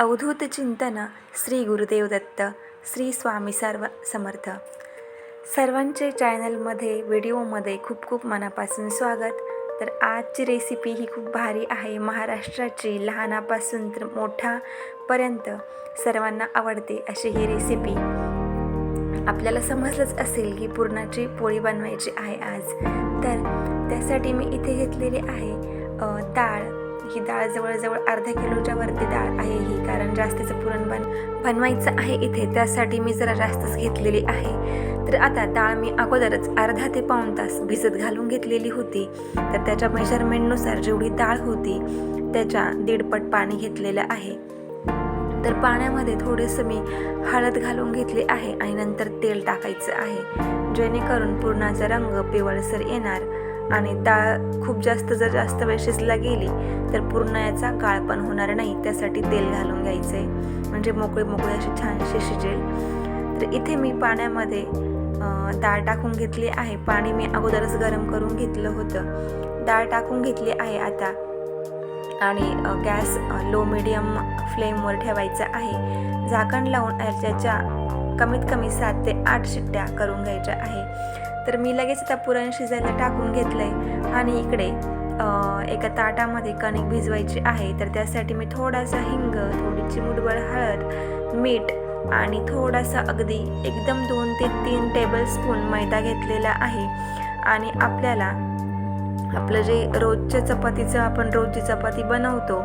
अवधूत चिंतन श्री गुरुदेव दत्त श्री स्वामी सर्व समर्थ. सर्वांचे चॅनलमध्ये व्हिडिओमध्ये खूप खूप मनापासून स्वागत. तर आजची रेसिपी ही खूप भारी आहे. महाराष्ट्राची लहानापासून तर मोठ्यापर्यंत सर्वांना आवडते अशी ही रेसिपी आपल्याला समजलंच असेल की पुरणाची पोळी बनवायची आहे आज. तर त्यासाठी मी इथे घेतलेली आहे डाळ. ही डाळ जवळजवळ अर्धा किलोच्या वरती डाळ आहे ही कारण जास्तीचं पुरण बन बनवायचं आहे इथे त्यासाठी मी जरा जास्तच घेतलेली आहे. तर आता डाळ मी अगोदरच अर्धा ते पाऊण तास भिजत घालून घेतलेली होती. तर त्याच्या मेजरमेंटनुसार जेवढी डाळ होती त्याच्या दीडपट पाणी घेतलेलं आहे. तर पाण्यामध्ये थोडेसं मी हळद घालून घेतली आहे आणि नंतर तेल टाकायचं आहे. जेणेकरून पुरणाचा रंग पिवळसर येणार. आणि डाळ खूप जास्त जर जास्त वेळ शिजला गेली तर पूर्ण याचा गाळ पण होणार नाही. त्यासाठी तेल घालून घ्यायचं आहे म्हणजे मोकळी मोकळी अशी छानशी शिजेल. तर इथे मी पाण्यामध्ये डाळ टाकून घेतली आहे. पाणी मी अगोदरच गरम करून घेतलं होतं. डाळ टाकून घेतली आहे आता. आणि गॅस लो मिडियम फ्लेमवर ठेवायचा आहे. झाकण लावून याच्याच्या कमीत कमी सात ते आठ शिट्ट्या करून घ्यायच्या आहे. तर मी लगेच आता पुरण शिजायला टाकून घेतलं आहे आणि इकडे एका ताटामध्ये कणिक भिजवायची आहे. तर त्यासाठी मी थोडासा हिंग थोडी चिमुटभर हळद मीठ आणि थोडासा अगदी एकदम दोन ते तीन टेबलस्पून मैदा घेतलेला आहे. आणि आपल्याला आपलं जे रोजच्या चपातीचं आपण रोजची चपाती बनवतो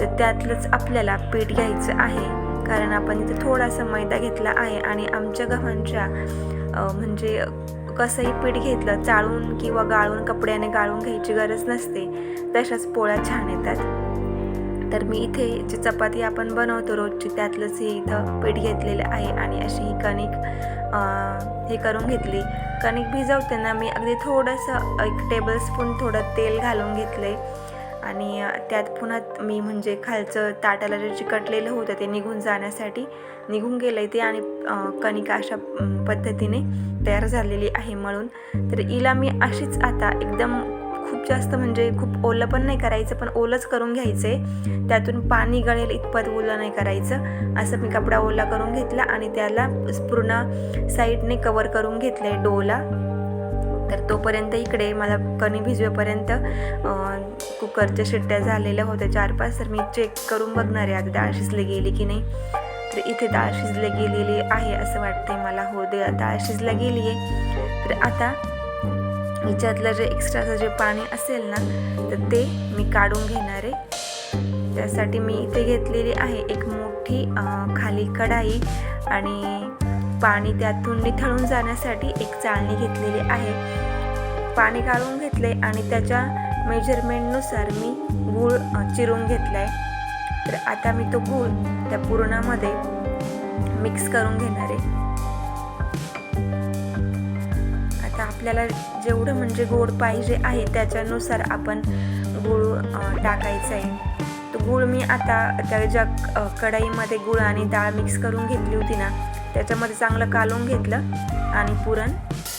तर त्यातलंच आपल्याला पीठ घ्यायचं आहे. कारण आपण इथे थोडासा मैदा घेतला आहे. आणि आमच्या गव्हांच्या म्हणजे कसंही पीठ घेतलं चाळून किंवा गाळून कपड्याने गाळून घ्यायची गरज नसते. तशाच पोळ्या छान येतात. तर मी इथे जी चपाती आपण बनवतो रोजची त्यातलंच हे इथं पीठ घेतलेलं आहे आणि अशी ही कणिक हे करून घेतली. कणिक भिजवताना मी अगदी थोडंसं एक टेबलस्पून थोडं तेल घालून घेतलं आहे आणि त्यात पुन्हा मी म्हणजे खालचं ताटाला जे चिकटलेलं होतं ते निघून जाण्यासाठी निघून गेलं ते आणि कणिक अशा पद्धतीने तयार झालेली आहे म्हणून. तर हिला मी अशीच आता एकदम खूप जास्त म्हणजे खूप ओलं पण नाही करायचं पण ओलंच करून घ्यायचं आहे त्यातून पाणी गळेल इतपत ओलं नाही करायचं. असं मी कपडा ओला करून घेतला आणि त्याला पूर्ण साईडने कवर करून घेतलं आहे डोला. तर तोपर्यंत इकडे मला कणी भिजवेपर्यंत कुकरच्या शिट्ट्या झालेल्या होत्या चार पाच तर मी चेक करून बघणार आहे आता डाळ गेली की नाही. तर इथे डाळ शिजली गेलेली आहे असं वाटतंय मला. हो दे डाळ शिजल्या गेली आहे तर आता हिच्यातलं जे एक्स्ट्राचं जे पाणी असेल ना तर ते मी काढून घेणार आहे. त्यासाठी मी इथे घेतलेली आहे एक मोठी खाली कढाई आणि पाणी त्यातून निथळून जाण्यासाठी एक चाळणी घेतलेली आहे. पाणी काढून घेतले आणि त्याच्या मेजरमेंटनुसार मी गूळ चिरून घेतला आहे तर आता मी तो गूळ त्या पुरणामध्ये मिक्स करून घेणार आहे. आता आपल्याला जेवढं म्हणजे गोड पाहिजे आहे त्याच्यानुसार आपण गूळ टाकायचं आहे. तो गूळ मी आता त्या ज्या कढईमध्ये गूळ आणि डाळ मिक्स करून घेतली होती ना त्याच्यामध्ये चांगलं कालवून घेतलं आणि पुरण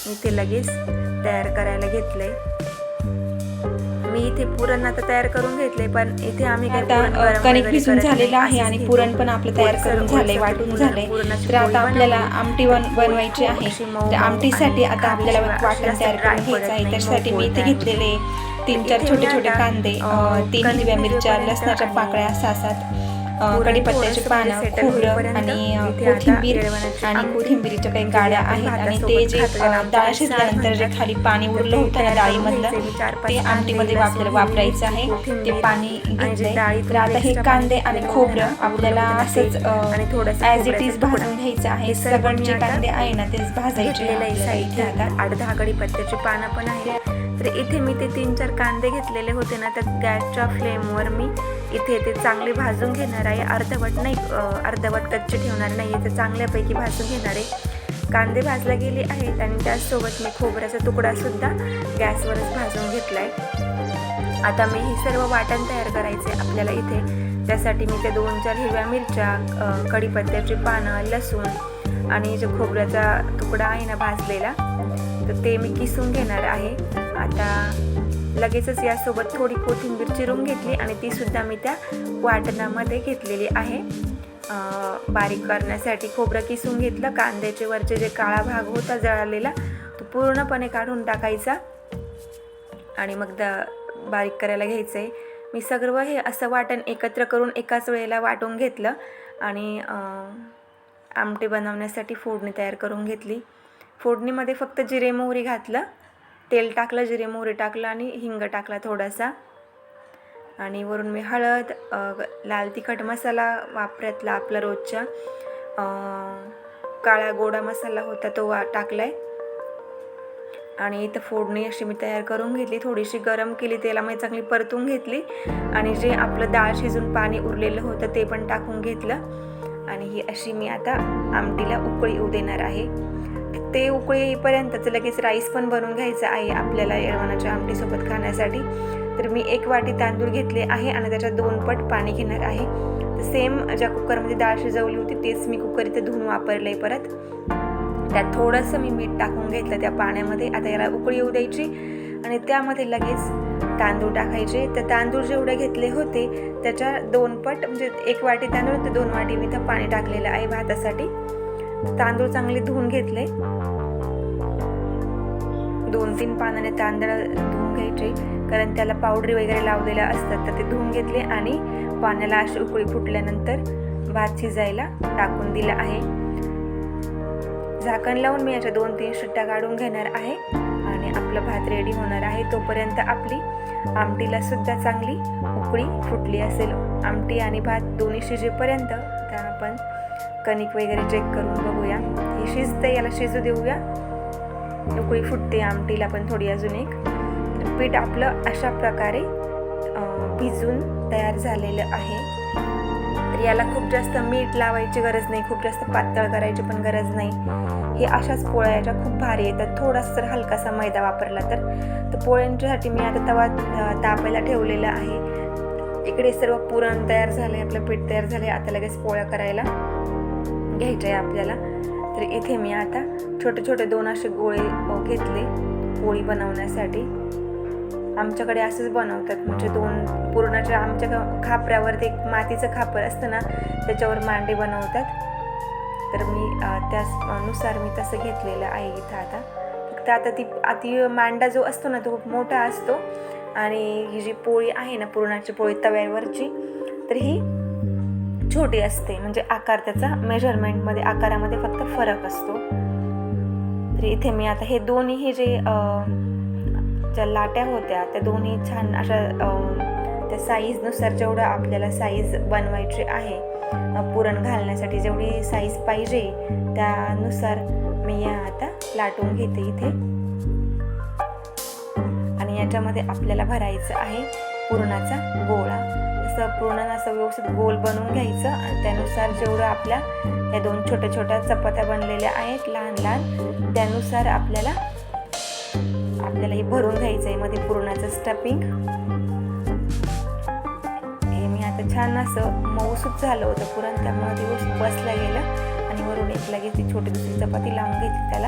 मी ते लगेच तयार करायला घेतलं आहे मी इथे पुरण आता तयार करून घेतले पण इथे आम्ही आता कणिक भिजून. झालेलं आहे आणि. पुरण पण आपलं तयार करून झालंय वाटून झालंय तर आता आपल्याला. आमटी वन बनवायची आहे आमटीसाठी आता आपल्याला वाटण तयार करून घ्यायचं आहे त्याच्यासाठी मी इथे घेतलेले तीन चार छोटे छोटे कांदे तीन हिरव्या मिरच्या लसणाच्या पाकळ्या सात थोडंसं पानं म्हणजे खोबरं आणि कोथिंबीर आणि कोथिंबीरीच्या काही जी गाड्या आहेत आणि ते जे डाळ शिजल्यानंतर जे. खाली पाणी उरलं होतं ना डाळीमधलं घ्यायचे. मी चार पाच ते आमटीमध्ये आपल्याला वापरायचं आहे ते पाणी घेतलंय डाळीतून तर आता हे कांदे आणि खोबरं आपल्याला असंच ॲज इट इज. भाजून घ्यायचं आहे सगळे जे कांदे आहे ना तेच भाजायचे दहा कढीपत्त्याची पानं पण आहे तर इथे मी ते तीन चार कांदे घेतलेले होते ना तर गॅसच्या फ्लेमवर मी इथे ते चांगले भाजून घेणार आहे. अर्धवट नाही अर्धवट कच्चे ठेवणार नाही ते चांगल्यापैकी भाजून घेणार आहे. कांदे भाजले गेले आहेत आणि त्याचसोबत मी खोबऱ्याचा तुकडासुद्धा गॅसवरच भाजून घेतला आहे आता मी हे सर्व वाटण तयार करायचे आपल्याला इथे. त्यासाठी मी ते दोन चार हिरव्या मिरच्या कढीपत्त्याची पानं लसूण आणि जो खोबऱ्याचा तुकडा आहे ना भाजलेला तर ते मी किसून घेणार आहे. आता लगेचच यासोबत थोडी कोथिंबीर चिरून घेतली आणि ती सुद्धा मी त्या वाटणामध्ये घेतलेली आहे. बारीक करण्यासाठी खोबरं किसून घेतलं कांद्याचे वरचे जे काळा भाग होता जळालेला तो पूर्णपणे काढून टाकायचा. आणि मग द बारीक करायला घ्यायचं आहे मी सर्व हे असं वाटण एकत्र करून एकाच वेळेला वाटून घेतलं आणि आमटे बनवण्यासाठी फोडणी तयार करून घेतली. फोडणीमध्ये फक्त जिरे मोहरी घातलं. तेल टाकलं जिरे मोहरी टाकलं आणि हिंग टाकला थोडासा. आणि वरून मी हळद लाल तिखट मसाला वापरातला आपला रोजच्या काळा गोडा मसाला होता तो वा टाकला आहे आणि इथं फोडणी अशी मी तयार करून घेतली. थोडीशी गरम केली तेलामध्ये चांगली परतून घेतली. आणि जे आपलं डाळ शिजून पाणी उरलेलं होतं ते पण टाकून घेतलं. आणि ही अशी मी आता आमटीला उकळी येऊ देणार आहे. ते उकळी येईपर्यंतच लगेच राईस पण बनवून घ्यायचं आहे आपल्याला येळवणाच्या आमटीसोबत खाण्यासाठी. तर मी एक वाटी तांदूळ घेतले आहे आणि त्याच्यात दोन पट पाणी घेणार आहे. तर सेम ज्या कुकरमध्ये डाळ शिजवली होती तेच मी कुकर इथे धुवून वापरलं आहे परत. त्यात थोडंसं मी मीठ टाकून घेतलं त्या पाण्यामध्ये. आता याला उकळी येऊ द्यायची आणि त्यामध्ये लगेच तांदूळ टाकायचे. तर तांदूळ जेवढे घेतले होते त्याच्या दोन पट म्हणजे एक वाटी तांदूळ तर दोन वाटी मी इथं पाणी टाकलेलं आहे भातासाठी. तांदूळ चांगले धुवून घेतले. दोन तीन पानाने तांदळ धुवून घ्यायचे. कारण त्याला पावडरी वगैरे लावलेल्या असतात तर ते धुवून घेतले आणि पाण्याला अशी उकळी फुटल्यानंतर भात शिजायला टाकून दिला आहे. झाकण लावून मी याच्या दोन तीन शिट्ट्या काढून घेणार आहे आणि आपलं भात रेडी होणार आहे. तोपर्यंत आपली आमटीला सुद्धा चांगली उकळी फुटली असेल. आमटी आणि भात दोन्ही शिजेपर्यंत त्या आपण कणिक वगैरे चेक करून बघूया. हे शिजते याला शिजू देऊया. उकळी फुटते आमटीला पण थोडी अजून एक. पीठ आपलं अशा प्रकारे भिजून तयार झालेलं आहे. तर याला खूप जास्त मीठ लावायची गरज नाही खूप जास्त पातळ करायची पण गरज नाही. हे अशाच पोळ्या याच्या खूप भारी येतात. थोडासा जर हलकासा मैदा वापरला तर. तर पोळ्यांच्यासाठी मी आता तवा तापायला ठेवलेला आहे. इकडे सर्व पुरण तयार झालं आहे आपलं पीठ तयार झालं आहे आता लगेच पोळ्या करायला. घ्यायचं आहे आपल्याला. तर इथे मी आता छोटे छोटे दोन असे गोळे घेतले पोळी बनवण्यासाठी. आमच्याकडे असंच बनवतात. म्हणजे दोन पुरणाच्या आमच्या खापऱ्यावर खापऱ्यावरती एक मातीचं खापर असतं ना त्याच्यावर मांडे बनवतात. तर मी त्यानुसार मी तसं घेतलेलं आहे इथं आता. फक्त आता ती ती मांडा जो असतो ना तो खूप मोठा असतो. आणि ही जी पोळी आहे ना पुरणाची पोळी तव्यावरची तर ही छोटी असते. म्हणजे आकार त्याचा मेजरमेंटमध्ये आकारामध्ये फक्त फरक असतो. तर इथे मी आता हे दोन्ही जे ज्या लाट्या होत्या त्या दोन्ही छान अशा त्या साईजनुसार जेवढं आपल्याला साईज बनवायची आहे पुरण घालण्यासाठी जेवढी साईज पाहिजे त्यानुसार मी या आता लाटून घेते इथे. आणि याच्यामध्ये आपल्याला भरायचं आहे पुरणाचा गोळा. असं पूर्ण असं व्यवस्थित गोल बनवून घ्यायचं. आणि त्यानुसार जेवढं आपल्या या दोन छोट्या छोट्या चपात्या बनलेल्या आहेत लहान लहान त्यानुसार आपल्याला आपल्याला हे भरून घ्यायचं आहे मध्ये पुरणाचं स्टफिंग हे मी आता छान असं मऊसूत झालं होतं पुरण त्यामुळे ते व्यवस्थित बसलं गेलं. आणि वरून एक लगेच ती छोटी दुसरी चपाती लावून घेतली त्याला.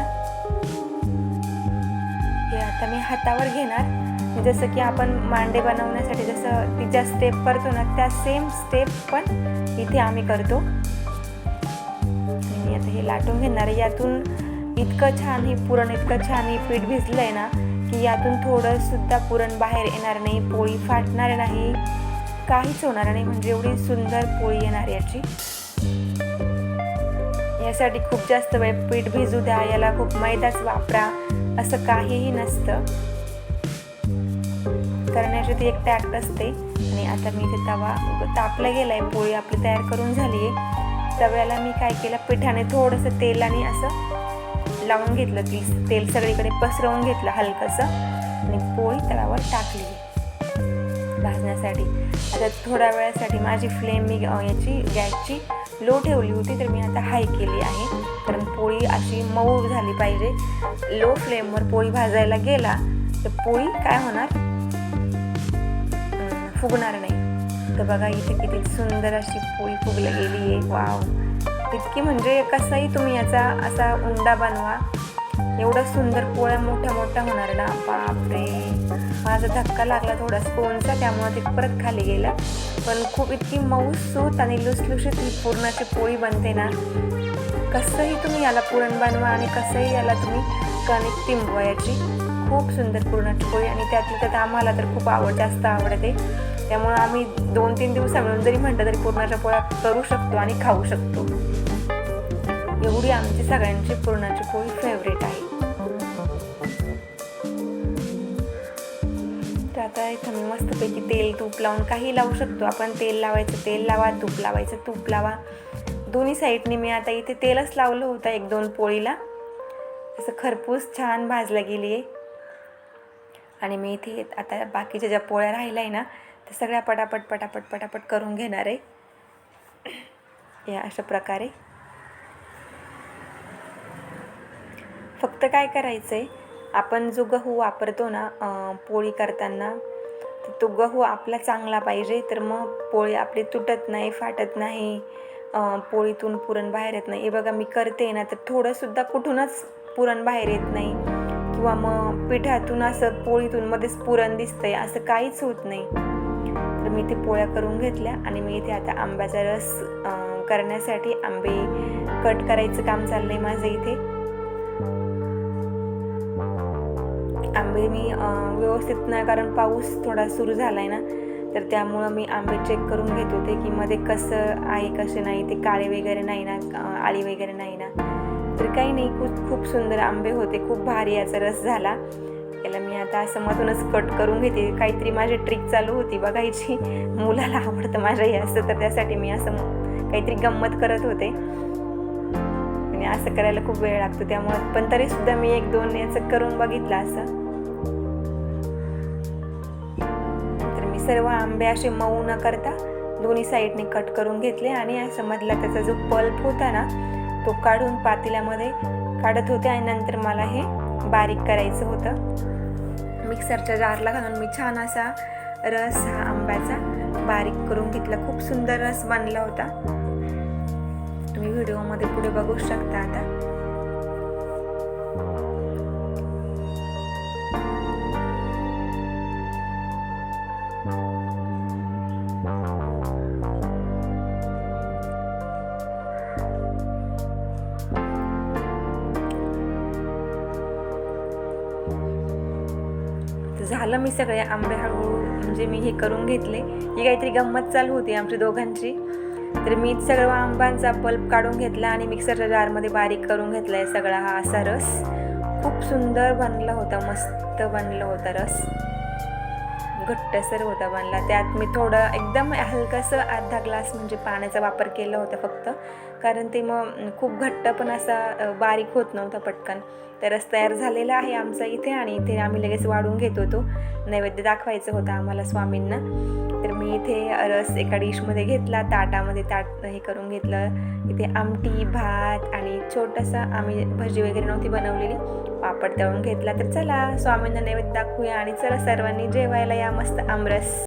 हे आता मी हातावर घेणार. जसं की आपण मांडे बनवण्यासाठी जसं ती ज्या स्टेप करतो ना त्या सेम स्टेप पण इथे आम्ही करतो. आणि मी आता हे लाटून घेणार आहे. यातून इतकं छान हे पुरण इतकं छान हे पीठ भिजलं आहे ना की यातून थोडंसुद्धा पुरण बाहेर येणार नाही पोळी फाटणार नाही काहीच होणार नाही. म्हणजे एवढी सुंदर पोळी येणार याची. यासाठी खूप जास्त वेळ पीठ भिजू द्या याला खूप मैदाच वापरा असं काहीही नसतं. करण्याची ती एक टॅक्ट असते. आणि आता मी ते तवा तापला आहे पोळी आपली तयार करून झाली आहे तव्याला मी काय केलं पिठाने थोडंसं तेल आणि असं लावून घेतलं ती तेल सगळीकडे पसरवून घेतलं हलकंसं. आणि पोळी तव्यावर टाकली. भाजण्यासाठी. आता थोड्या वेळासाठी माझी फ्लेम मी याची गॅसची लो ठेवली होती तर मी आता हाय केली आहे. कारण पोळी अशी मऊ झाली पाहिजे. लो फ्लेमवर पोळी भाजायला गेला तर पोळी काय होणार? फुगणार नाही. तर बघा इथे किती सुंदर अशी पोळी फुगली गेली आहे. वाव इतकी म्हणजे कसंही तुम्ही याचा असा उंडा बनवा. एवढं सुंदर पोळ्या मोठ्या मोठ्या होणार ना. बापरे. माझा धक्का लागला थोडा स्पोनचा त्यामुळे ते परत खाली गेलं. पण खूप इतकी मऊसूत आणि लुसलुशीत ही पुरणाची पोळी बनते ना. कसंही तुम्ही याला पुरण बनवा आणि कसंही याला तुम्ही कणिक तिंबवा याची. खूप सुंदर पुरणाची पोळी. आणि त्यातली त्यात आम्हाला तर खूप आवड जास्त आवडते. त्यामुळं आम्ही दोन तीन दिवसा मिळून जरी म्हटलं तरी पुरणाच्या पोळ्या करू शकतो आणि खाऊ शकतो. एवढी आमची सगळ्यांची पुरणाची पोळी फेवरेट आहे. तर आता इथं मी मस्तपैकी तेल तूप लावून काही लावू शकतो. आपण तेल लावायचं तेल लावा तूप लावायचं तूप लावा. दोन्ही साईडने मी आता इथे तेलच लावलं होतं एक दोन पोळीला. असं खरपूस छान भाजलं गेली आहे आणि मी इथे आता बाकीच्या ज्या पोळ्या राहिल्या आहे ना त्या सगळ्या पटापट पटापट पटापट करून घेणार आहे. या अशा प्रकारे. फक्त काय करायचं आहे आपण जो गहू वापरतो ना पोळी करताना तर तो गहू आपला चांगला पाहिजे तर मग पोळी आपली तुटत नाही फाटत नाही पोळीतून पुरण बाहेर येत नाही. हे बघा मी करते ना तर थोडंसुद्धा कुठूनच पुरण बाहेर येत नाही. किंवा मग पिठातून असं पोळीतून मध्येच पुरण दिसतंय असं काहीच होत नाही. मी ते पोळ्या करून घेतल्या आणि मी इथे आता आंब्याचा रस करण्यासाठी आंबे कट करायचं काम चाललंय माझं इथे. आंबे मी व्यवस्थित नाही कारण पाऊस थोडा सुरू झाला आहे ना तर त्यामुळं मी आंबे चेक करून घेत होते की मध्ये कसं आहे कसं नाही ते काळे वगैरे नाही ना आळी वगैरे नाही ना. तर काही नाही खूप खूप सुंदर आंबे होते खूप भारी याचा रस झाला. याला मी आता असं मधूनच कट करून घेते. काहीतरी माझी ट्रिक चालू होती बघायची. मुलाला आवडतं माझ्या हे असं तर त्यासाठी मी असं काहीतरी गंमत करत होते. आणि असं करायला खूप वेळ लागतो त्यामुळे. पण तरी सुद्धा मी एक दोन याचं करून बघितलं असं. तर मी सर्व आंबे असे मऊ न करता दोन्ही साईडने कट करून घेतले आणि असं मधला त्याचा जो पल्प होता ना तो काढून पातेल्यामध्ये काढत होते आणि नंतर मला हे बारीक करायचं होतं. मिक्सरच्या जारला घालून मी छान असा रस हा आंब्याचा बारीक करून घेतला. खूप सुंदर रस बनला होता. तुम्ही व्हिडिओमध्ये पुढे बघू शकता आता. झालं मी सगळे आंबे हळूहळू म्हणजे मी हे करून घेतले. ही काहीतरी गंमत चालू होती आमची दोघांची. तर मी सगळं आंबांचा पल्प काढून घेतला आणि मिक्सरच्या जारमध्ये बारीक करून घेतला आहे सगळा हा असा रस. खूप सुंदर बनला होता मस्त बनला होता रस. घट्टसर होता बनला. त्यात मी थोडं एकदम हलकंसं अर्धा ग्लास म्हणजे पाण्याचा वापर केला होता फक्त. कारण ते मग खूप घट्ट पण असा बारीक होत नव्हता पटकन. तर रस तयार झालेला आहे आमचा इथे आणि इथे आम्ही लगेच वाढून घेत होतो नैवेद्य दाखवायचं होतं आम्हाला स्वामींना. तर मी इथे रस एका डिशमध्ये घेतला ताटामध्ये ताट हे करून घेतलं. इथे आमटी भात आणि छोटंसं आम्ही भजी वगैरे नव्हती बनवलेली. पापड तळून घेतला. तर चला स्वामींना नैवेद्य दाखवूया आणि चला सर्वांनी जेवायला या मस्त आमरस.